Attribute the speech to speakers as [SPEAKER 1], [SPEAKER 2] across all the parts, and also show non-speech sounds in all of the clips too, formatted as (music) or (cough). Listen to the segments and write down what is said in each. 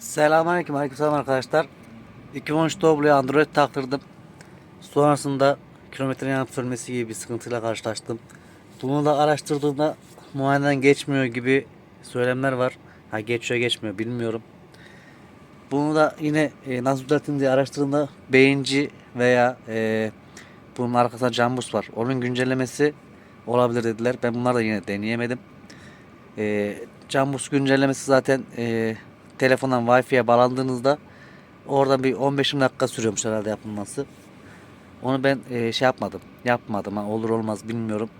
[SPEAKER 1] Selamünaleyküm, aleykümselam arkadaşlar. 2013 Doblo'ya Android taktırdım. Sonrasında kilometre yanıp sönmesi gibi bir sıkıntıyla karşılaştım. Bunu da araştırdığımda muayeneden geçmiyor gibi söylemler var. Ha geçiyor geçmiyor bilmiyorum. Bunu da yine e, nasıl düzelttim diye araştırdığımda beyinci veya e, bunun arkasında jambus var. Onun güncellemesi olabilir dediler. Ben bunları da yine deneyemedim. E, Jambus güncellemesi zaten e, telefondan Wi-Fi'ye bağlandığınızda oradan bir 15-20 dakika sürüyormuş herhalde yapılması. Onu ben e, şey yapmadım. Yapmadım. Ha, olur olmaz bilmiyorum.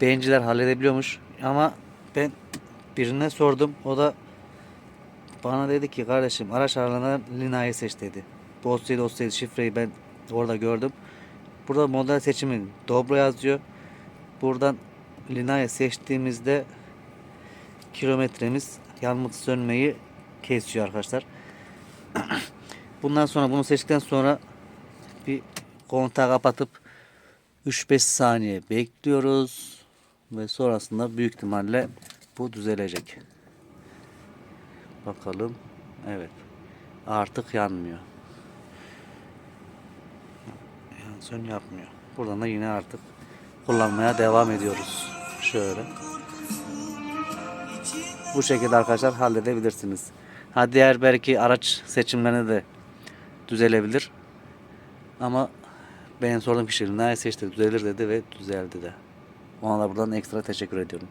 [SPEAKER 1] Beğenciler halledebiliyormuş. Ama ben birine sordum. O da bana dedi ki kardeşim araç aralarından Lina'yı seç dedi. Bu olsaydı olsaydı şifreyi ben orada gördüm. Burada model seçimi Dobro yazıyor. Buradan Lina'yı seçtiğimizde kilometremiz yanması sönmeyi kesiyor arkadaşlar. (clears throat) Bundan sonra bunu seçtikten sonra bir kontağı kapatıp 3-5 saniye bekliyoruz ve sonrasında büyük ihtimalle bu düzelecek. Bakalım. Evet. Artık yanmıyor. Yansın yapmıyor. Buradan da yine artık kullanmaya devam ediyoruz. Şöyle. Bu şekilde arkadaşlar halledebilirsiniz. Ha diğer belki araç seçimlerine de düzelebilir. Ama ben sorduğum kişinin ne seçti düzelir dedi ve düzeldi de. Ona da buradan ekstra teşekkür ediyorum.